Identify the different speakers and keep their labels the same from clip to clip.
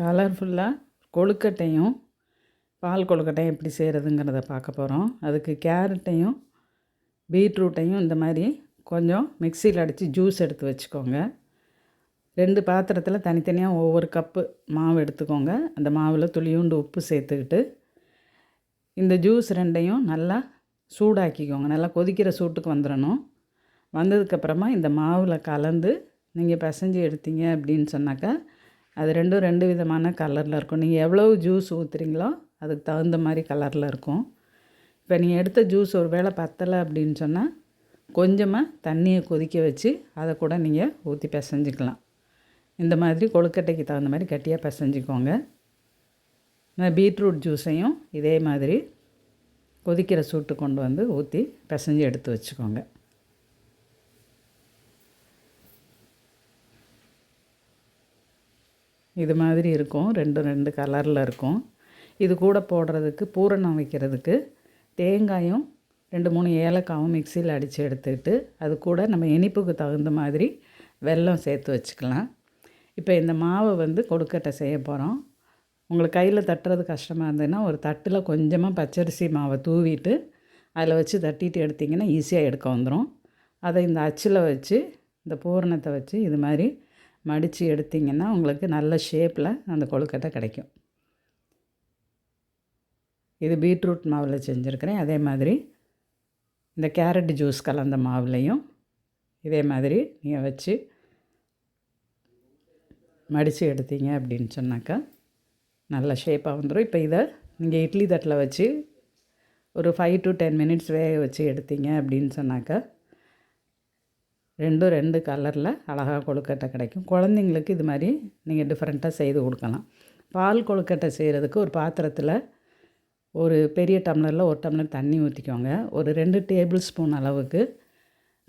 Speaker 1: கலர்ஃபுல்லாக கொழுக்கட்டையும் பால் கொழுக்கட்டையும் எப்படி செய்கிறதுங்கிறத பார்க்க போகிறோம் அதுக்கு கேரட்டையும் பீட்ரூட்டையும் இந்த மாதிரி கொஞ்சம் மிக்சியில் அடித்து ஜூஸ் எடுத்து வச்சுக்கோங்க. ரெண்டு பாத்திரத்தில் தனித்தனியாக ஒவ்வொரு கப்பு மாவு எடுத்துக்கோங்க. அந்த மாவில் துளியுண்டு உப்பு சேர்த்துக்கிட்டு இந்த ஜூஸ் ரெண்டையும் நல்லா சூடாக்கிக்கோங்க. நல்லா கொதிக்கிற சூட்டுக்கு வந்துடணும். வந்ததுக்கப்புறமா இந்த மாவில் கலந்து நீங்கள் பிசைஞ்சு எடுத்தீங்க அப்படின்னு சொன்னாக்கா அது ரெண்டும் ரெண்டு விதமான கலரில் இருக்கும். நீங்கள் எவ்வளோ ஜூஸ் ஊற்றுறீங்களோ அதுக்கு தகுந்த மாதிரி கலரில் இருக்கும். இப்போ நீங்கள் எடுத்த ஜூஸ் ஒரு வேளை பத்தலை அப்படின்னு சொன்னால் கொஞ்சமாக தண்ணியை கொதிக்க வச்சு அதை கூட நீங்கள் ஊற்றி பிசைஞ்சிக்கலாம். இந்த மாதிரி கொழுக்கட்டைக்கு தகுந்த மாதிரி கட்டியாக பிசைஞ்சிக்கோங்க. நான் பீட்ரூட் ஜூஸையும் இதே மாதிரி கொதிக்கிற சூட்டு கொண்டு வந்து ஊற்றி பிசைஞ்சு எடுத்து வச்சுக்கோங்க. இது மாதிரி இருக்கும். ரெண்டு ரெண்டு கலரில் இருக்கும். இது கூட போடுறதுக்கு பூரணம் வைக்கிறதுக்கு தேங்காயும் ரெண்டு மூணு ஏலக்காவும் மிக்சியில் அடித்து எடுத்துக்கிட்டு அது கூட நம்ம இனிப்புக்கு தகுந்த மாதிரி வெல்லம் சேர்த்து வச்சுக்கலாம். இப்போ இந்த மாவை வந்து கொழுக்கட்டை செய்ய போகிறோம் உங்களுக்கு கையில் தட்டுறது கஷ்டமாக இருந்ததுன்னா ஒரு தட்டில் கொஞ்சமாக பச்சரிசி மாவை தூவிட்டு அதில் வச்சு தட்டிட்டு எடுத்திங்கன்னா ஈஸியாக எடுக்க வந்துடும் அதை இந்த அச்சில் வச்சு இந்த பூரணத்தை வச்சு இது மாதிரி மடித்து எடுத்திங்கன்னா உங்களுக்கு நல்ல ஷேப்பில் அந்த கொழுக்கட்டை கிடைக்கும். இது பீட்ரூட் மாவில் செஞ்சுருக்கிறேன். அதே மாதிரி இந்த கேரட் ஜூஸ் கலந்த மாவுலேயும் இதே மாதிரி நீங்கள் வச்சு மடித்து எடுத்தீங்க அப்படின்னு சொன்னாக்கா நல்ல ஷேப்பாக வந்துடும் இப்போ இதை நீங்கள் இட்லி தட்டில் வச்சு ஒரு ஃபைவ் டு டென் மினிட்ஸ் வேக வச்சு எடுத்தீங்க அப்படின்னு சொன்னாக்கா ரெண்டும் ரெண்டு கலரில் அழகாக கொழுக்கட்டை கிடைக்கும். குழந்தைங்களுக்கு இது மாதிரி நீங்கள் டிஃப்ரெண்ட்டாக செய்து கொடுக்கலாம். பால் கொழுக்கட்டை செய்கிறதுக்கு ஒரு பாத்திரத்தில் ஒரு பெரிய டம்ளரில் ஒரு டம்ளர் தண்ணி ஊற்றிக்கோங்க. ஒரு ரெண்டு டேபிள் ஸ்பூன் அளவுக்கு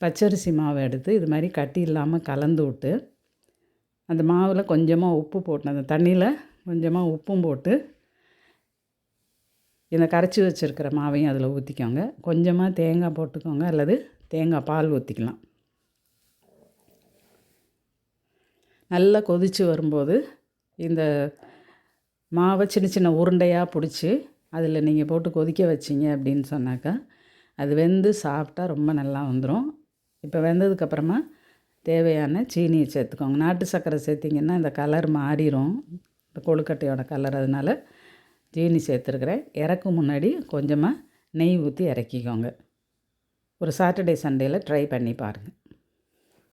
Speaker 1: பச்சரிசி மாவை எடுத்து இது மாதிரி கட்டி இல்லாமல் கலந்து விட்டு அந்த மாவில் கொஞ்சமாக உப்பு போட்டு அந்த தண்ணியில் கொஞ்சமாக உப்பும் போட்டு இந்த கரைச்சி வச்சுருக்கிற மாவையும் அதில் ஊற்றிக்கோங்க. கொஞ்சமாக தேங்காய் போட்டுக்கோங்க அல்லது தேங்காய் பால் ஊற்றிக்கலாம். நல்லா கொதித்து வரும்போது இந்த மாவை சின்ன சின்ன உருண்டையாக பிடிச்சி அதில் நீங்கள் போட்டு கொதிக்க வச்சிங்க அப்படின்னு சொன்னாக்கா அது வெந்து சாப்பிட்டா ரொம்ப நல்லா வந்துடும் இப்போ வெந்ததுக்கப்புறமா தேவையான சீனியை சேர்த்துக்கோங்க. நாட்டு சர்க்கரை சேர்த்திங்கன்னா இந்த கலர் மாறிடும் இந்த கொழுக்கட்டையோட கலர் அதனால் சீனி சேர்த்துருக்குறேன். இறக்கும் முன்னாடி கொஞ்சமாக நெய் ஊற்றி இறக்கிக்கோங்க. ஒரு சாட்டர்டே சண்டேயில் ட்ரை பண்ணி பாருங்கள்